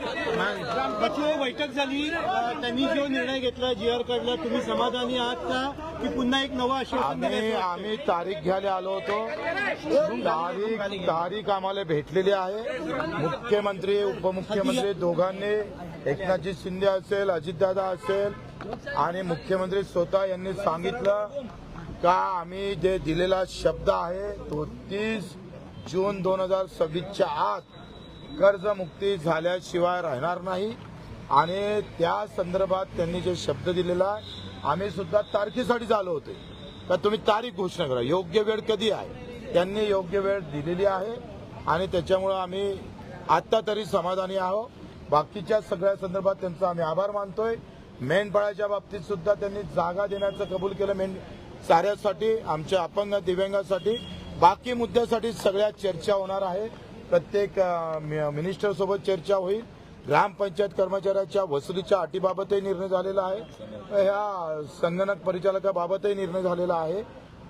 पक्षी बैठक झाली. त्यांनी जो निर्णय घेतला जी आर काढला तुम्ही समाधानी आहात का? की पुन्हा एक नवं आश्वासन आम्ही? आम्ही तारीख घ्यायला आलो होतो. तारीख तारीख आम्हाला भेटलेली आहे. मुख्यमंत्री उपमुख्यमंत्री दोघांनी एकनाथजी शिंदे असेल अजितदादा असेल आणि मुख्यमंत्री स्वतः यांनी सांगितलं का आम्ही जे दिलेला शब्द आहे तो तीस जून दोन हजार सव्वीसच्या आत कर्जमुक्ती झाल्याशिवाय राहणार नाही. आणि त्या संदर्भात त्यांनी जे शब्द दिलेला आहे आम्ही सुद्धा तारखेसाठी आलो होते. तर तुम्ही तारीख घोषणा करा. योग्य वेळ कधी आहे? त्यांनी योग्य वेळ दिलेली आहे. आणि त्याच्यामुळं आम्ही आत्ता तरी समाधानी आहोत. बाकीच्या सगळ्या संदर्भात त्यांचा आम्ही आभार मानतोय. मेंढपाळाच्या बाबतीत सुद्धा त्यांनी जागा देण्याचं कबूल केलं. मेंढ साऱ्यासाठी आमच्या अपंग दिव्यांगासाठी. बाकी मुद्द्यासाठी सगळ्या चर्चा होणार आहे. प्रत्येक मिनिस्टरसोबत चर्चा होईल. ग्रामपंचायत कर्मचाऱ्याच्या वसुलीच्या अटीबाबतही निर्णय झालेला आहे. ह्या संगणक परिचालकाबाबतही निर्णय झालेला आहे.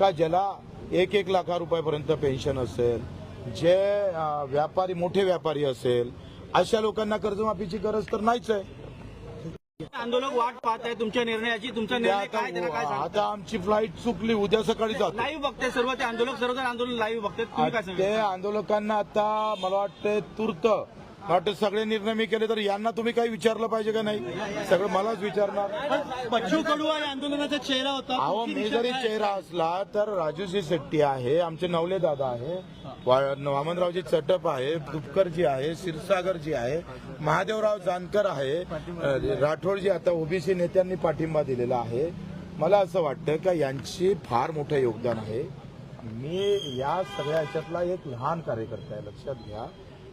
का ज्याला एक एक लाखा रुपयापर्यंत पेन्शन असेल जे व्यापारी मोठे व्यापारी असेल अशा लोकांना कर्जमाफीची गरज तर नाहीच आहे. आंदोलक वाट पाहत आहे तुमच्या निर्णयाची. तुमचा निर्णय काय काय आता आमची फ्लाईट चुकली उद्या सकाळी जातो. लाईव्ह बघते सर्व ते आंदोलक सर्व जण आंदोलन लाईव्ह काय ते आंदोलकांना आता मला वाटतं तूर्त वाटतं सगळे निर्णय मी केले तर यांना तुम्ही काही विचारलं पाहिजे का नाही? सगळं मलाच विचारणार. बच्चू कडू आंदोलनाचा चेहरा होता. अहो मी जरी? चेहरा असला तर राजूजी शेट्टी आहे आमचे नवले दादा आहे वामनरावजी चटप आहे तुपकरजी आहे क्षीरसागरजी आहे महादेवराव जानकर आहे राठोडजी आता ओबीसी नेत्यांनी पाठिंबा दिलेला आहे. मला असं वाटतं का यांची फार मोठं योगदान आहे. मी या सगळ्या ह्याच्यातला एक लहान कार्यकर्ता आहे लक्षात घ्या.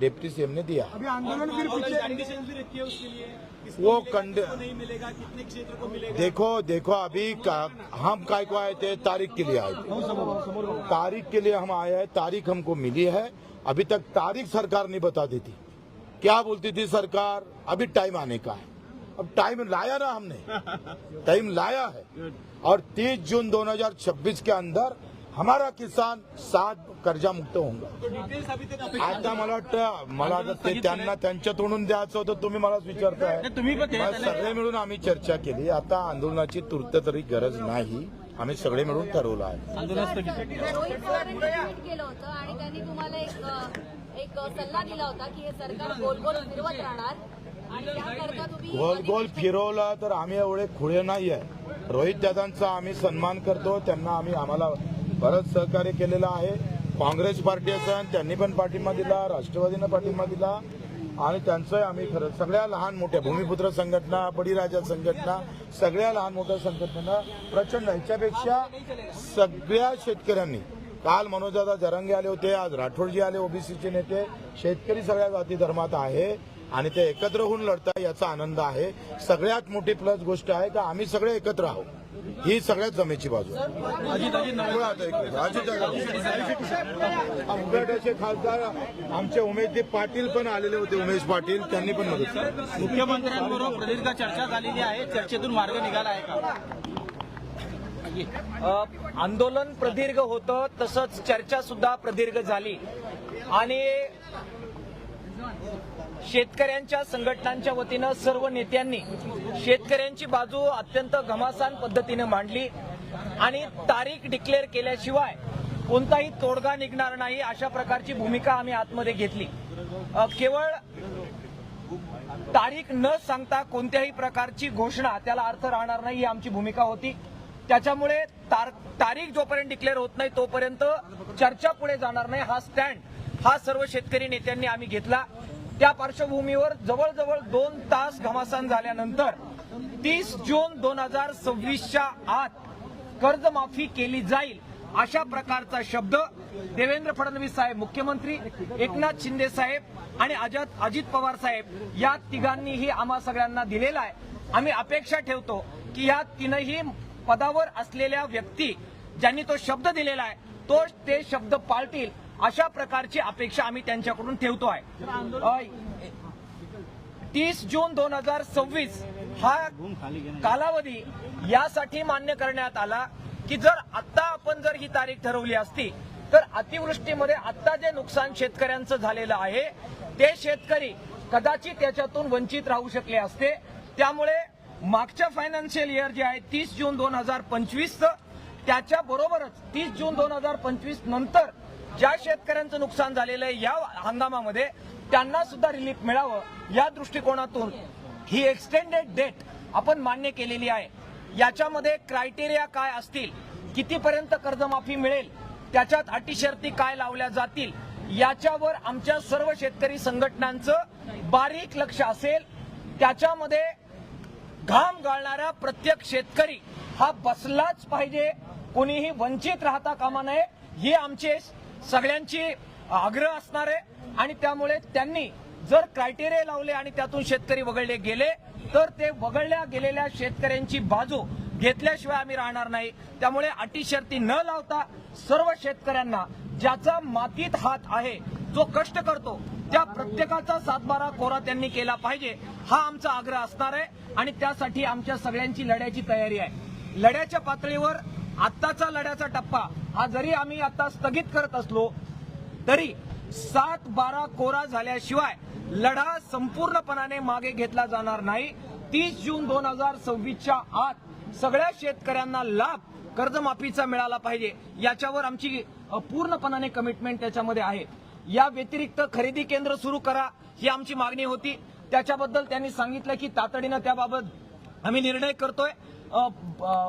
डिप्टी सीएम ने दिया। अभी आंदोलन फिर पीछे भी रखी है उसके लिए। वो कंड- नहीं मिलेगा कितने क्षेत्र को मिलेगा? देखो देखो अभी का, हम काय को आए थे? तारीख के लिए आए थे। तारीख के लिए हम आए हैं तारीख हमको मिली है। अभी तक तारीख सरकार नहीं बता दी थी क्या बोलती थी सरकार? अभी टाइम आने का है। अब टाइम लाया ना हमने। टाइम लाया है। और 30 जून 2026 के अंदर हमारा किसान सात कर्जा मुक्त तक आता मला वाटतं मला ते त्यांना त्यांच्या तोंडून द्यायचं होतं तुम्ही मलाच विचारताय. सगळे मिळून आम्ही चर्चा केली. आता आंदोलनाची तूर्त तरी गरज नाही. आम्ही सगळे मिळून ठरवलं आहे. आंदोलन स्थगित रोहित पवारांनी ट्विट केलं होतं आणि त्यांनी तुम्हाला एक अ, एक सल्ला दिला होता की हे सरकार गोल गोल फिरवत राहणार. आणि त्याकरता तुम्ही गोल गोल फिरवलं तर आम्ही एवढे खुळे नाही आहे रोहित दादांचा आम्ही सन्मान करतो त्यांना आम्ही आम्हाला बरंच सहकार्य केलेलं आहे. काँग्रेस पार्टी असेल त्यांनी पण पाठिंबा दिला राष्ट्रवादीनं पाठिंबा दिला. आणि त्यांचंही आम्ही खरं सगळ्या लहान मोठ्या भूमिपुत्र संघटना बळीराजा संघटना सगळ्या लहान मोठ्या संघटना प्रचंड ह्याच्यापेक्षा सगळ्या शेतकऱ्यांनी काल मनोजदादा जरंगे आले होते आज राठोडजी आले ओबीसीचे नेते शेतकरी सगळ्या जाती धर्मात आहे. आणि ते एकत्र होऊन लढताय याचा आनंद आहे. सगळ्यात मोठी प्लस गोष्ट आहे का आम्ही सगळे एकत्र आहोत. ही सगळ्यात जमेची बाजू आहे. खासदार आमचे उमेश पाटील पण आलेले होते उमेश पाटील त्यांनी पण मदत केली. मुख्यमंत्र्यांबरोबर प्रदीर्घ चर्चा झालेली आहे. चर्चेतून मार्ग निघाला आहे का? आंदोलन प्रदीर्घ होतं तसंच चर्चा सुद्धा प्रदीर्घ झाली. आणि शेतकऱ्यांच्या संघटनांच्या वतीनं सर्व नेत्यांनी शेतकऱ्यांची बाजू अत्यंत घमासान पद्धतीनं मांडली आणि तारीख डिक्लेअर केल्याशिवाय कोणताही तोडगा निघणार नाही अशा प्रकारची भूमिका आम्ही आतमध्ये घेतली. केवळ तारीख न सांगता कोणत्याही प्रकारची घोषणा त्याला अर्थ राहणार नाही ही आमची भूमिका होती. त्याच्यामुळे तार- तारीख जोपर्यंत डिक्लेअर होत नाही तोपर्यंत चर्चा पुढे जाणार नाही. हा स्टँड हा सर्व शेतकरी नेत्यांनी आम्ही घेतला. त्या पार्श्वभूमीवर जवळजवळ दोन तास घमासान झाल्यानंतर तीस जून दोन हजार सव्वीसच्या आत कर्जमाफी केली जाईल अशा प्रकारचा शब्द देवेंद्र फडणवीस साहेब मुख्यमंत्री एकनाथ शिंदे साहेब आणि अजित अजित पवार साहेब या तिघांनीही आम्हा सगळ्यांना दिलेला आहे. आम्ही अपेक्षा ठेवतो की या तीनही पदावर असलेल्या व्यक्ती ज्यांनी तो शब्द दिलेला आहे तो ते शब्द पाळतील अशा प्रकारची अपेक्षा आम्ही त्यांच्याकडून ठेवतो आहे. तीस जून दोन हजार सव्वीस हा कालावधी यासाठी मान्य करण्यात आला की जर आता आपण जर ही तारीख ठरवली असती तर अतिवृष्टीमध्ये आता जे नुकसान शेतकऱ्यांचं झालेलं आहे ते शेतकरी कदाचित त्याच्यातून वंचित राहू शकले असते. त्यामुळे मागच्या फायनान्शियल इयर जे आहे तीस जून दोन हजार पंचवीस त्याच्या बरोबरच तीस जून दोन हजार पंचवीस नंतर ज्या शेतकऱ्यांचं नुकसान झालेलं आहे या हंगामामध्ये त्यांना सुद्धा रिलीफ मिळावं या दृष्टिकोनातून ही एक्सटेंडेड डेट आपण मान्य केलेली आहे. याच्यामध्ये क्रायटेरिया काय असतील कितीपर्यंत कर्जमाफी मिळेल त्याच्यात अटी शर्ती काय लावल्या जातील याच्यावर आमच्या सर्व शेतकरी संघटनांचं बारीक लक्ष असेल. त्याच्यामध्ये घाम गाळणारा प्रत्येक शेतकरी हा बसलाच पाहिजे. कोणीही वंचित राहता कामा नये. ही आमचे सगळ्यांची आग्रह असणार आहे. आणि त्यामुळे त्यांनी जर क्रायटेरिया लावले आणि त्यातून शेतकरी वगळले गेले तर ते वगळल्या गेलेल्या शेतकऱ्यांची बाजू घेतल्याशिवाय आम्ही राहणार नाही. त्यामुळे अटी शर्ती न लावता सर्व शेतकऱ्यांना ज्याचा मातीत हात आहे जो कष्ट करतो त्या प्रत्येकाचा सातबारा कोरा त्यांनी केला पाहिजे हा आमचा आग्रह असणार आहे. आणि त्यासाठी आमच्या सगळ्यांची लढ्याची तयारी आहे. लढ्याच्या पातळीवर आत्ताचा लढ्याचा टप्पा हा जरी आम्ही आता स्थगित करत असलो तरी सात बारा कोरा झाल्याशिवाय लढा संपूर्णपणाने मागे घेतला जाणार नाही. तीस जून दोन हजार सव्वीसच्या आत सगळ्या शेतकऱ्यांना लाभ कर्जमाफीचा मिळाला पाहिजे. याच्यावर आमची पूर्णपणाने कमिटमेंट त्याच्यामध्ये आहे. या व्यतिरिक्त खरेदी केंद्र सुरू करा ही आमची मागणी होती. त्याच्याबद्दल त्यांनी सांगितलं की तातडीनं त्याबाबत आम्ही निर्णय करतोय.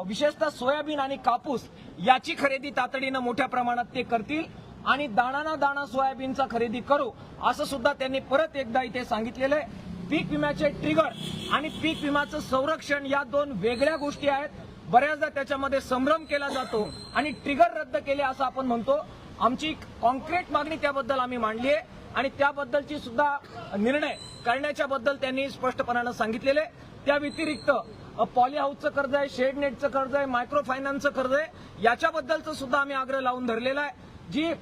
विशेषतः सोयाबीन आणि कापूस याची खरेदी तातडीनं मोठ्या प्रमाणात ते करतील आणि दाणाना दाणा सोयाबीनचा खरेदी करू असं सुद्धा त्यांनी परत एकदा इथे सांगितलेलं आहे. पीक विम्याचे ट्रिगर आणि पीक विम्याचं संरक्षण या दोन वेगळ्या गोष्टी आहेत. बऱ्याचदा त्याच्यामध्ये संभ्रम केला जातो आणि ट्रिगर रद्द केले असं आपण म्हणतो. आमची कॉन्क्रीट मागणी त्याबद्दल आम्ही मांडली आहे आणि त्याबद्दलची सुद्धा निर्णय करण्याच्या बद्दल त्यांनी स्पष्टपणानं सांगितलेले आहे. त्या व्यतिरिक्त पॉली हाऊसचं कर्ज आहे शेड नेटचं कर्ज आहे मायक्रो फायनान्सचं कर्ज आहे. याच्याबद्दलचं सुद्धा आम्ही आग्रह लावून धरलेला आहे. जी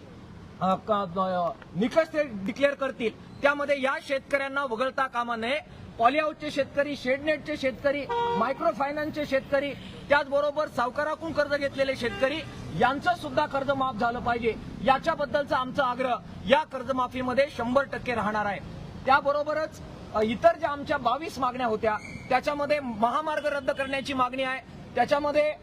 निकष ते डिक्लेअर करतील त्यामध्ये या शेतकऱ्यांना वगळता कामा नये. पॉलीहाऊसचे शेतकरी शेडनेटचे शेतकरी मायक्रो फायनान्सचे शेतकरी त्याचबरोबर सावकाराकडून कर्ज घेतलेले शेतकरी यांचं सुद्धा कर्ज माफ झालं पाहिजे. याच्याबद्दलचा आमचा आग्रह या कर्जमाफीमध्ये शंभर टक्के राहणार आहे. त्याबरोबरच इतर ज्या आमच्या बावीस मागण्या होत्या त्याच्यामध्ये महामार्ग रद्द करण्याची मागणी आहे. त्याच्यामध्ये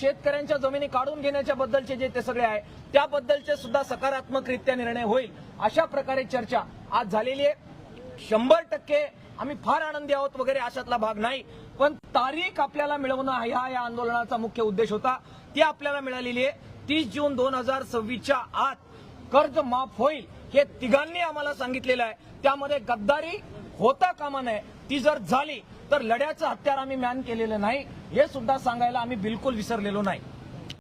शेतकऱ्यांच्या जमिनी काढून घेण्याच्या बद्दलचे जे ते सगळे आहे त्याबद्दलचे सुद्धा सकारात्मकरित्या निर्णय होईल अशा प्रकारे चर्चा आज झालेली आहे. शंभर टक्के आम्ही फार आनंदी आहोत वगैरे अशातला भाग नाही पण तारीख आपल्याला मिळवणं हा या आंदोलनाचा मुख्य उद्देश होता. ती आपल्याला मिळालेली आहे. तीस जून दोन हजार सव्वीसच्या आत कर्ज माफ होईल हे तिघांनी आम्हाला सांगितलेलं आहे. त्यामध्ये गद्दारी होता कामा नये ती जर झाली तर लढ्याचं हत्यार आम्ही मॅन केलेलं नाही हे सुद्धा सांगायला आम्ही बिलकुल विसरलेलो नाही.